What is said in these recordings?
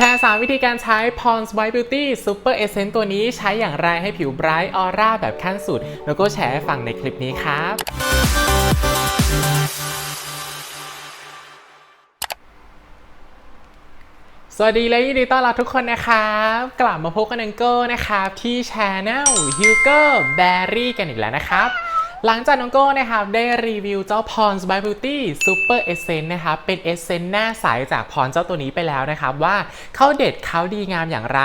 แชร์ 3 วิธีการใช้ Pond's White Beauty Super Essence ตัวนี้ใช้อย่างไรให้ผิวไบรท์ออร่าแบบขั้นสุด แล้วก็แชร์ให้ฟังในคลิปนี้ครับสวัสดีและยินดีต้อนรับทุกคนนะครับ กลับมาพบกันนังโก้นะครับ ที่ Channel Hugo Berry กันอีกแล้วนะครับ หลังจากน้องโก้นะครับได้รีวิวเจ้า Pond's by Beauty Super Essence นะครับเป็น Essence หน้าใสจากพรเจ้าตัวนี้ไปแล้วนะครับว่าเขาเด็ดเขาดีงามอย่างไร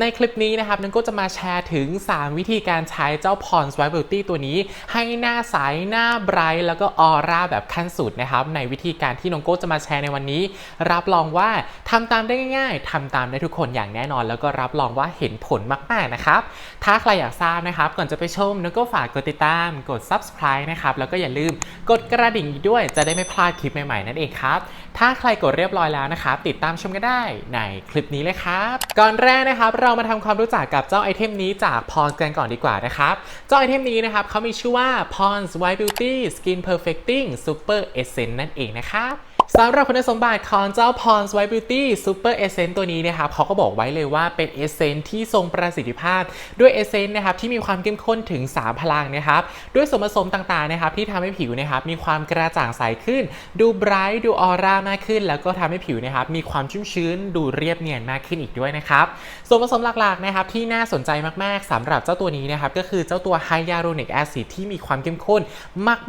ในคลิปนี้นะครับน้องโก้จะมาแชร์ถึง 3 วิธีการใช้เจ้า Pond's by Beauty ตัวนี้ ให้หน้าใสหน้าไบรท์แล้วก็ออร่าแบบขั้นสุดนะครับในวิธีการที่น้องโก้จะมาแชร์ในวันนี้ รับรองว่าทำตามได้ง่ายๆทำตามได้ทุกคนอย่างแน่นอน แล้วก็รับรองว่าเห็นผลมากๆนะครับถ้าใครอยากทราบนะครับก่อนจะไปชมน้องโก้ฝากกดติดตามกด subscribe นะครับแล้วก็อย่าลืมกดกระดิ่งด้วยจะได้ไม่พลาดคลิปใหม่ๆนั่นเองครับ ถ้าใครกดเรียบร้อยแล้วนะครับติดตามชมกันได้ในคลิปนี้เลยครับก่อนแรกนะครับเรามาทำความรู้จักกับเจ้าไอเทมนี้จากพอนกันก่อนดีกว่านะครับเจ้าไอเทมนี้นะครับเขามีชื่อว่า Pons White Beauty Skin Perfecting Super Essence นั่นเองนะครับ สำหรับคุณสมบัติของเจ้า Pond's White Beauty Super Essence ตัวนี้นะครับเขาก็บอกไว้เลยว่าเป็น Essence ที่ทรงประสิทธิภาพ ด้วย Essence นะครับที่มีความเข้มข้นถึง 3 พลังนะครับ ด้วยส่วนผสมต่างๆนะครับที่ทำให้ผิวนะครับมีความกระจ่างใสขึ้น ดูไบรท์ดูออร่ามากขึ้น แล้วก็ทำให้ผิวนะครับมีความชุ่มชื้น ดูเรียบเนียนมากขึ้นอีกด้วยนะครับส่วนผสมหลักๆนะครับที่น่าสนใจมากๆสำหรับเจ้าตัวนี้นะครับก็คือเจ้าตัว Hyaluronic Acid ที่มีความเข้มข้น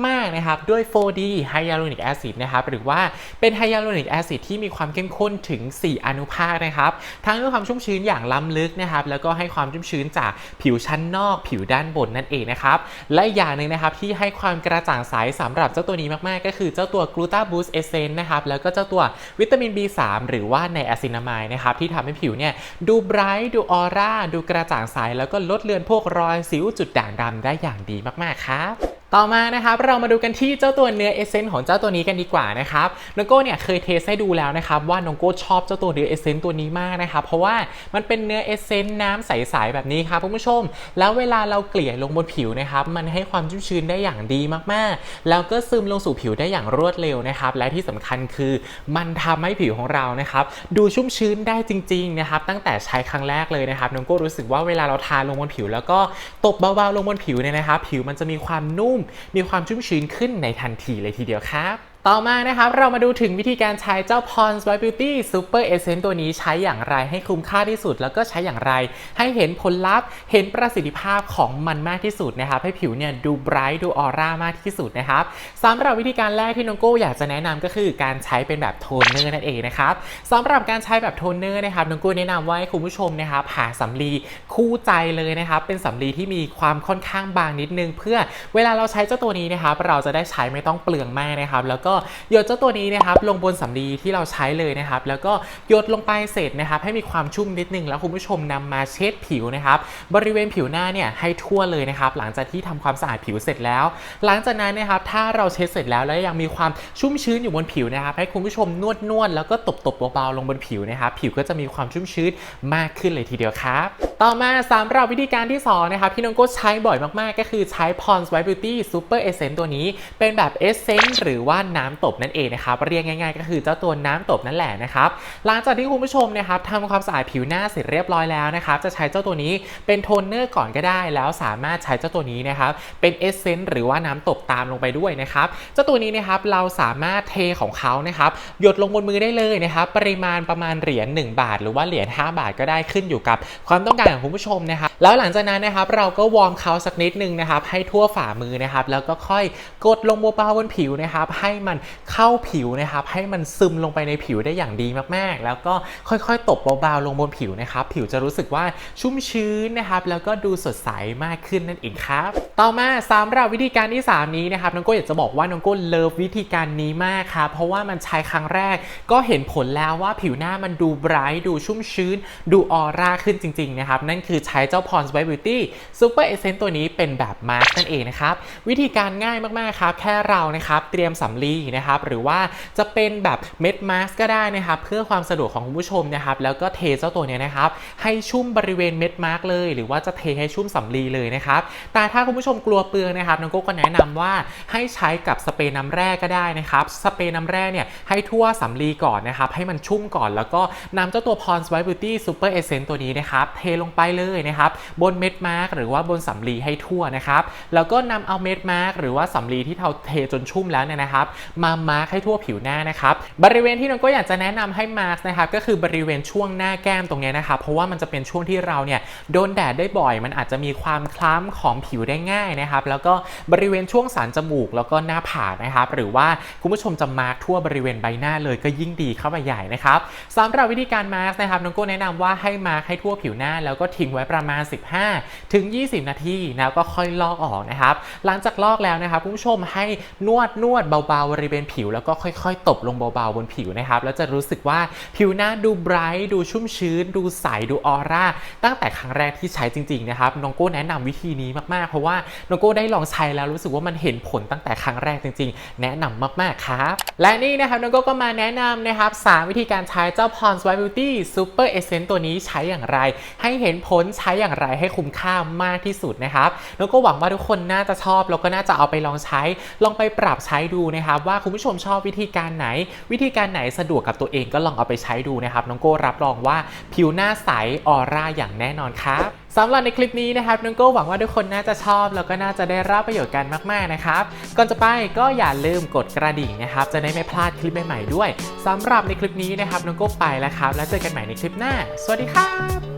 มากๆนะครับด้วย 4D Hyaluronic Acid นะครับหรือว่าเป็น Hyaluronic Acid ที่มีความเข้มข้นถึง 4 อนุภาคนะครับ ทั้งให้ความชุ่มชื้นอย่างล้ำลึกนะครับ แล้วก็ให้ความชุ่มชื้นจากผิวชั้นนอก ผิวด้านบนนั่นเองนะครับ และอย่างหนึ่งนะครับที่ให้ความกระจ่างใสสำหรับเจ้าตัวนี้มากๆ ก็คือเจ้าตัว Gluta Boost Essence นะครับ แล้วก็เจ้าตัววิตามิน B3 หรือว่าในอะซินามายนะครับที่ทำให้ผิวเนี่ยดูไบรท์ดูออร่าดูกระจ่างใสแล้วก็ลดเลือนพวกรอยสิวจุดด่างดำได้อย่างดีมากๆครับ ต่อมานะครับเรามาดูกันที่เจ้าตัวเนื้อเอเซนต์ของเจ้าตัวนี้กันดีกว่านะครับน้องโก้เนี่ยเคยเทสให้ดูแล้วนะครับว่าน้องโก้ชอบเจ้าตัวเนื้อเอเซนต์ตัวนี้มากนะครับเพราะว่ามันเป็นเนื้อเอเซนต์น้ำใสๆแบบนี้ครับคุณผู้ชม แล้วเวลาเราเกลี่ยลงบนผิวนะครับมันให้ความชุ่มชื้นได้อย่างดีมากๆ แล้วก็ซึมลงสู่ผิวได้อย่างรวดเร็วนะครับและที่สำคัญคือมันทำให้ผิวของเรานะครับดูชุ่มชื้นได้จริงๆนะครับตั้งแต่ใช้ครั้งแรกเลยนะครับน้องโก้รู้สึกว่าเวลาเราทาลงบนผิว แล้วก็ตบเบาๆลงบนผิวเนี่ยนะครับ ผิวมันจะมีความนุ่มมีความชุ่มชื้นขึ้นในทันทีเลยทีเดียวครับ ต่อมานะครับเรามาดูถึงวิธีการใช้เจ้า Pond's White Beauty Super Essence ตัวนี้ใช้อย่างไรให้คุ้มค่าที่สุด แล้วก็ใช้อย่างไร ให้เห็นผลลัพธ์ เห็นประสิทธิภาพของมันมากที่สุดนะครับ ให้ผิวเนี่ยดูไบรท์ดูออร่ามากที่สุดนะครับสำหรับวิธีการแรกที่น้องโก้อยากจะแนะนำก็คือการใช้เป็นแบบโทนเนอร์นั่นเองนะครับสำหรับการใช้แบบโทนเนอร์นะครับน้องโก้แนะนำว่าให้คุณผู้ชมนะครับหาสำลีคู่ใจเลยนะครับเป็นสำลีที่มีความค่อนข้างบางนิดนึง เพื่อเวลาเราใช้เจ้าตัวนี้นะครับเราจะได้ใช้ไม่ต้องเปลืองมากนะครับแล้วก็หยดเจ้าตัวนี้นะครับลงบนสำลีที่เราใช้เลยนะครับ แล้วก็หยดลงไปเสร็จนะครับ ให้มีความชุ่มนิดนึง แล้วคุณผู้ชมนำมาเช็ดผิวนะครับ บริเวณผิวหน้าเนี่ยให้ทั่วเลยนะครับ หลังจากที่ทำความสะอาดผิวเสร็จแล้ว หลังจากนั้นนะครับ ถ้าเราเช็ดเสร็จแล้วแล้วยังมีความชุ่มชื้นอยู่บนผิวนะครับ ให้คุณผู้ชมนวดนวดแล้วก็ตบตบๆเบาๆลงบนผิวนะครับ ผิวก็จะมีความชุ่มชื้นมากขึ้นเลยทีเดียวครับต่อมาสำหรับวิธีการที่สองนะครับที่น้องโก้ใช้บ่อยมากๆ ก็คือใช้ Pond's White Beauty Super Essence ตัวนี้ เป็นแบบ Essence หรือว่าน้ำตบนั่นเองนะครับเรียกง่ายๆ ก็คือเจ้าตัวน้ำตบนั่นแหละนะครับหลังจากที่คุณผู้ชมนะครับทำความสะอาดผิวหน้าเสร็จเรียบร้อยแล้วนะครับจะใช้เจ้าตัวนี้เป็นโทนเนอร์ก่อนก็ได้ แล้วสามารถใช้เจ้าตัวนี้นะครับเป็น Essence หรือว่าน้ำตบตามลงไปด้วยนะครับเจ้าตัวนี้นะครับเราสามารถเทของเขานะครับหยดลงบนมือได้เลยนะครับปริมาณประมาณเหรียญ1บาท หรือว่าเหรียญ5บาทก็ได้ขึ้นอยู่กับความต้องการของคุณผู้ชมนะครับแล้วหลังจากนั้นนะครับเราก็วอร์มเขาสักนิดนึงนะครับให้ทั่วฝ่ามือนะครับแล้วก็ค่อยกดลงเบาๆบนผิวนะครับให้มันเข้าผิวนะครับให้มันซึมลงไปในผิวได้อย่างดีมากๆ แล้วก็ค่อยๆ ตบเบาๆลงบนผิวนะครับผิวจะรู้สึกว่าชุ่มชื้นนะครับแล้วก็ดูสดใสมากขึ้นนั่นเองครับ ต่อมาสำหรับวิธีการที่ 3 นี้นะครับน้องโก้อยากจะบอกว่าน้องโก้เลิฟวิธีการนี้มากครับเพราะว่ามันใช้ครั้งแรก ก็เห็นผลแล้วว่าผิวหน้ามันดูไบรท์ดูชุ่มชื้น ดูออร่าขึ้นจริงๆนะครับนั่นคือใช้เจ้า Pond's White Beauty Super Essence ตัวนี้เป็นแบบมาร์นั่นเองนะครับ วิธีการง่ายมากๆครับ แค่เรานะครับเตรียมสำลีนะครับ หรือว่าจะเป็นแบบเม็ดมาสก์ก็ได้นะครับ เพื่อความสะดวกของคุณผู้ชมนะครับ แล้วก็เทเจ้าตัวเนี้ยนะครับ ให้ชุ่มบริเวณเม็ดมาสก์เลย หรือว่าจะเทให้ชุ่มสำลีเลยนะครับ แต่ถ้าคุณผู้ชมกลัวเปลืองนะครับน้องโก้ก็แนะนำว่าให้ใช้กับสเปรย์น้ำแร่ก็ได้นะครับ สเปรย์น้ำแร่เนี่ยให้ทั่วสำลีก่อนนะครับ ให้มันชุ่มก่อน แล้วก็นำเจ้าตัว Pond's White Beauty Super Essence ตัวนี้นะครับ เทลงงไปเลยนะครับบนเม็ดมาร์กหรือว่าบนสำลีให้ทั่วนะครับแล้วก็นำเอาเม็ดมาร์กหรือว่าสำลีที่เราเทจนชุ่มแล้วเนี่ยนะครับมามาร์กให้ทั่วผิวหน้านะครับบริเวณที่น้องก็อยากจะแนะนำให้มาร์กนะครับก็คือบริเวณช่วงหน้าแก้มตรงนี้นะครับเพราะว่ามันจะเป็นช่วงที่เราเนี่ยโดนแดดได้บ่อย มันอาจจะมีความคล้ำของผิวได้ง่ายนะครับแล้วก็บริเวณช่วงสันจมูกแล้วก็หน้าผากนะครับหรือว่าคุณผู้ชมจะมาร์กทั่วบริเวณใบหน้าเลยก็ยิ่งดีเข้าไปใหญ่นะครับสำหรับวิธีการมาร์กนะครับน้องโก้แนะนำว่าให้มาร์กให้ทั่วผิวหน้าแล้วก็ทิ้งไว้ประมาณ 15 ถึง 20 นาทีแล้วก็ค่อยลอกออกนะครับ หลังจากลอกแล้วนะครับคุณผู้ชมให้นวดนวดเบาๆบริเวณผิว แล้วก็ค่อยๆ ตบลงเบาๆบนผิวนะครับแล้วจะรู้สึกว่าผิวหน้าดูไบรท์ดูชุ่มชื้น ดูใสดูออร่าตั้งแต่ครั้งแรกที่ใช้จริงๆนะครับน้องโก้แนะนำวิธีนี้มากๆ เพราะว่าน้องโก้ได้ลองใช้แล้วรู้สึกว่ามันเห็นผลตั้งแต่ครั้งแรกจริง ๆ แนะนำมากๆครับและนี่นะครับน้องโก้ก็มาแนะนำนะครับสวิธีการใช้เจ้า Pond's White Beauty Super Essence ตัวนี้ใช้อย่างไร ให้เเห็นผลใช้อย่างไรให้คุ้มค่ามากที่สุดนะครับแล้วก็หวังว่าทุกคนน่าจะชอบแล้วก็น่าจะเอาไปลองใช้ ลองไปปรับใช้ดูนะครับว่าคุณผู้ชมชอบวิธีการไหน วิธีการไหนสะดวกกับตัวเองก็ลองเอาไปใช้ดูนะครับน้องโก้รับรองว่าผิวหน้าใสออร่าอย่างแน่นอนครับสำหรับในคลิปนี้นะครับน้องโก้หวังว่าทุกคนน่าจะชอบ แล้วก็น่าจะได้รับประโยชน์กันมาก ๆ นะครับ ก่อนจะไปก็อย่าลืมกดกระดิ่งนะครับ จะได้ไม่พลาดคลิปใหม่ ๆ ด้วยสำหรับในคลิปนี้นะครับน้องโก้ไปแล้วครับ แล้วเจอกันใหม่ในคลิปหน้า สวัสดีครับ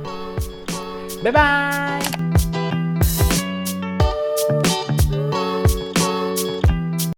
บ๊ายบาย